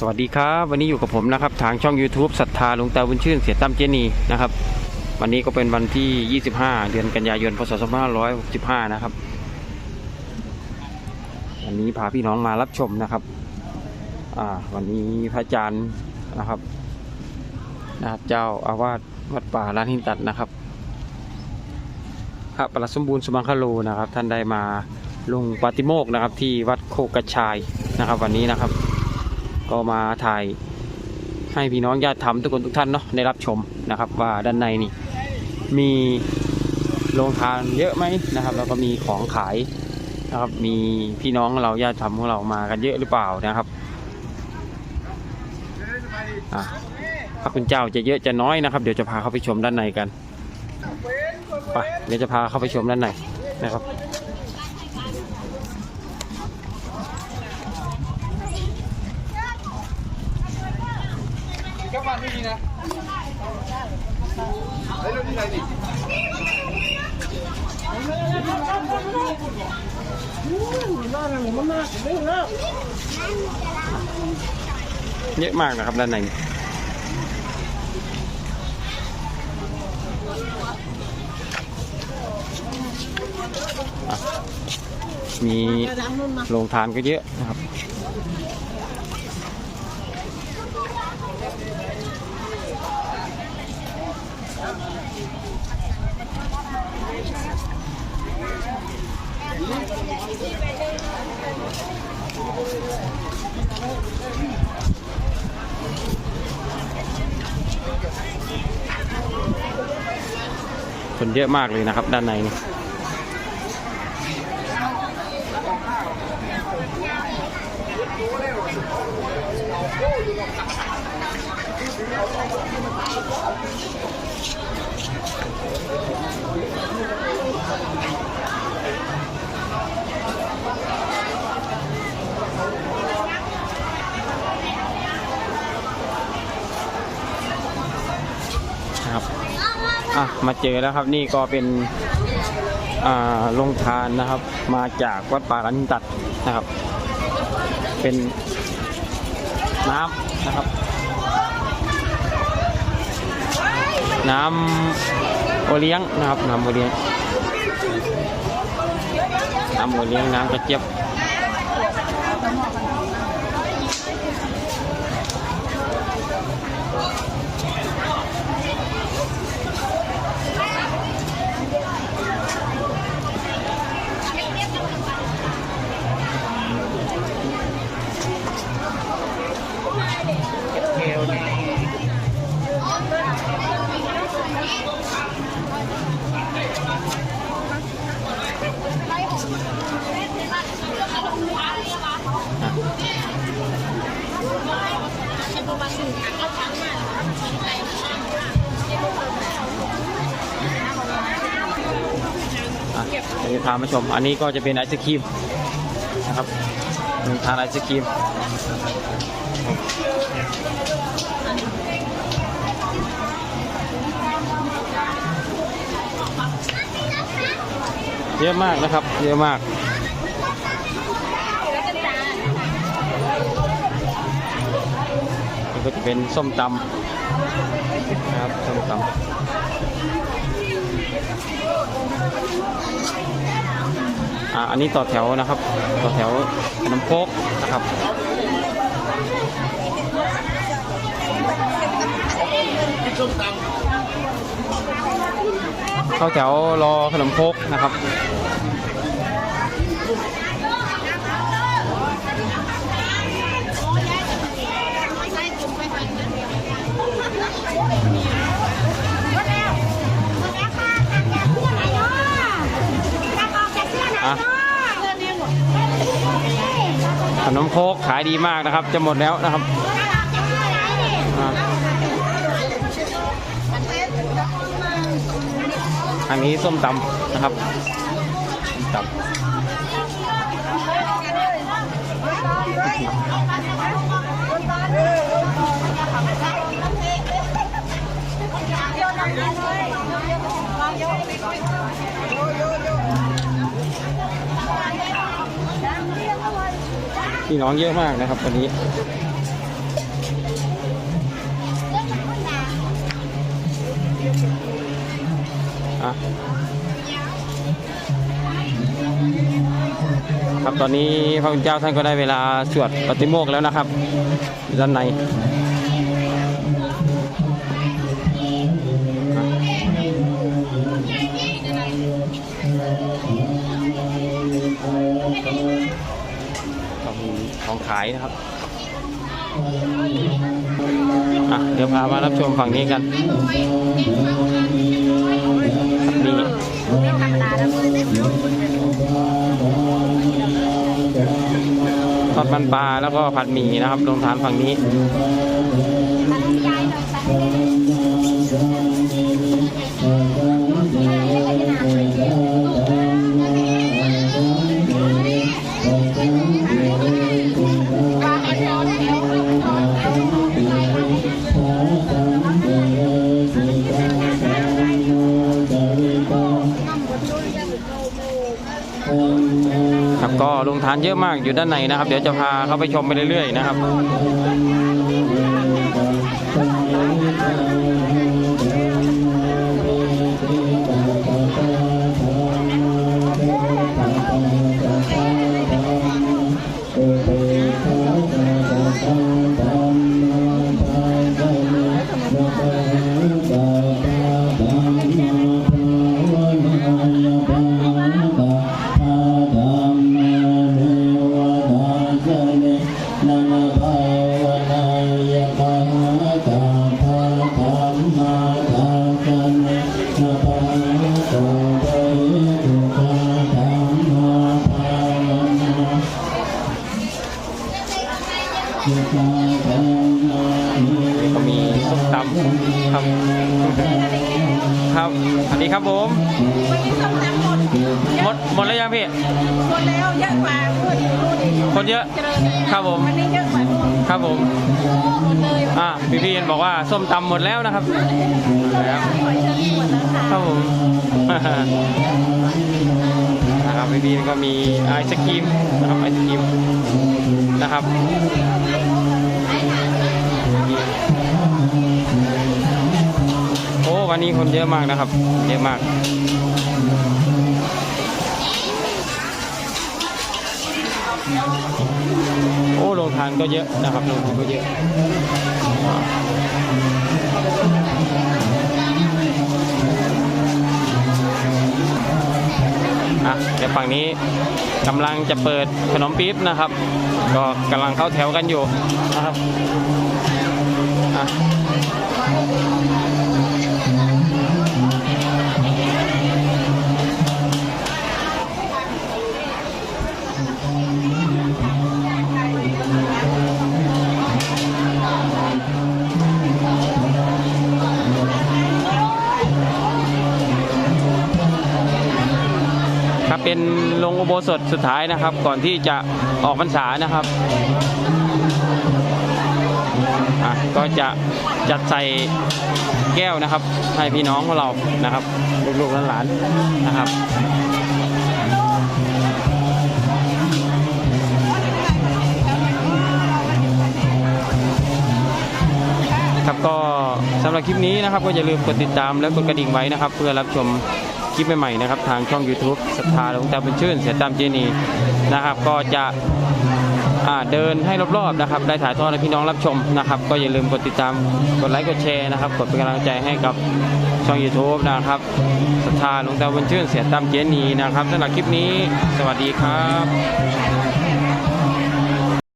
สวัสดีครับ วันนี้อยู่กับผมนะครับ ทางช่อง YouTube ศรัทธาหลวงตาบุญชื่นเสียตั้มเจนีนะครับ วันนี้ก็เป็นวันที่ 25 เดือนกันยายนพศ2565 นะครับ วันนี้พาพี่น้องมารับชมนะครับอ่าวันนี้พระอาจารย์นะครับนะครับเจ้าอาวาสวัดป่าลานหินตัดนะครับ พระประหลัดสมบูรณ์สมังคโลนะครับ ท่านได้มาลงปาติโมกนะครับ ที่วัดโคกระชายนะครับ วันนี้นะครับ ก็มาถ่ายให้พี่น้องญาติธรรมทุกคนทุกท่านเนาะได้รับชมนะครับ ว่าด้านในนี่มีโรงทานเยอะไหมนะครับ แล้วก็มีของขายนะครับ มีพี่น้องเราญาติธรรมของเรามากันเยอะหรือเปล่านะครับอะพระคุณเจ้าจะเยอะจะน้อยนะครับ เดี๋ยวจะพาเข้าไปชมด้านในกันไปเดี๋ยวจะพาเข้าไปชมด้านในนะครับ các bạn đi nè đấy nó đi này đi เยอะมากนะครับด้านในมีโรงทานก็เยอะนะครับ คนเยอะมากเลยนะครับ ด้านในนี่ นะครับอะมาเจอแล้วครับนี่ก็เป็นอ่าโรงทานนะครับ มาจากวัดป่าลันตัดนะครับ เป็นน้ำนะครับ น้ำโอเลี้ยงนะครับน้ำโอเลี้ยงน้ำโอเลี้ยงน้ำกระเจี๊ยบ เดี๋ยวพามาชม อันนี้ก็จะเป็นไอศครีมนะครับทานไอศครีม เยอะมากนะครับ เยอะมากนี่ก็จะเป็นส้มตำนะครับส้มตำอ่าอันนี้ต่อแถวนะครับ ต่อแถวขนมโคกนะครับ เข้าแถวรอขนมโคกนะครับอะขนมโคกขายดีมากนะครับ จะหมดแล้วนะครับ อันนี้ส้มตำนะครับส้มตำพี่น้องเยอะมากนะครับวันนี้ ครับ ตอนนี้พระคุณเจ้าท่านก็ได้เวลาสวดปฏิโมกข์แล้วนะครับ ด้านในของขายนะครับอะเดี๋ยวพามารับชมฝั่งนี้กันนี่ ทอดมันปลาแล้วก็ผัดหมี่นะครับลงทานฝั่งนี้ ก็ลงทานเยอะมากอยู่ด้านในนะครับ เดี๋ยวจะพาเข้าไปชมไปเรื่อยๆนะครับ ก็มีส้มตำครับครับสวัสดีครับผมหมดหมดแล้วยังพี่หมดแล้วเยอะกว่าพูดพูดอีกคนเยอะเจริญเลยครับผมวันนี้เยอะกว่านู่นครับผมหมดเลยอ่าพี่พี่ๆบอกว่าส้มตำหมดแล้วนะครับแล้วหอยเชอรี่หมดแล้วค่ะครับผมนะครับพี่พี่ๆก็มีไอศกรีมนะครับไอศกรีม นะครับโอ้วันนี้คนเยอะมากนะครับ เยอะมากโอ้โรงทานก็เยอะนะครับโรงทานก็เยอะ ฝั่งนี้กำลังจะเปิดขนมปี๊บนะครับ ก็กำลังเข้าแถวกันอยู่นะครับ เป็นลงอุโบสถสุดท้ายนะครับ ก่อนที่จะออกพรรษานะครับก็จะจัดใส่แก้วนะครับ ให้พี่น้องของเรานะครับลูกๆหลานๆนะครับครับก็สำหรับคลิปนี้นะครับ ก็อย่าลืมกดติดตามและกดกระดิ่งไว้นะครับ เพื่อรับชม คลิปใหม่ๆนะครับทางช่อง YouTube ศรัทธาหลวงตาบุญชื่นเสียตามเจนีนะครับ ก็จะเดินให้รอบๆนะครับ ได้ถ่ายทอดให้พี่น้องรับชมนะครับ ก็อย่าลืมกดติดตามกดไลค์กดแชร์นะครับ กดเป็นกำลังใจให้กับช่อง YouTube นะครับศรัทธาหลวงตาบุญชื่นเสียตามเจนีนะครับสำหรับคลิปนี้ สวัสดีครับ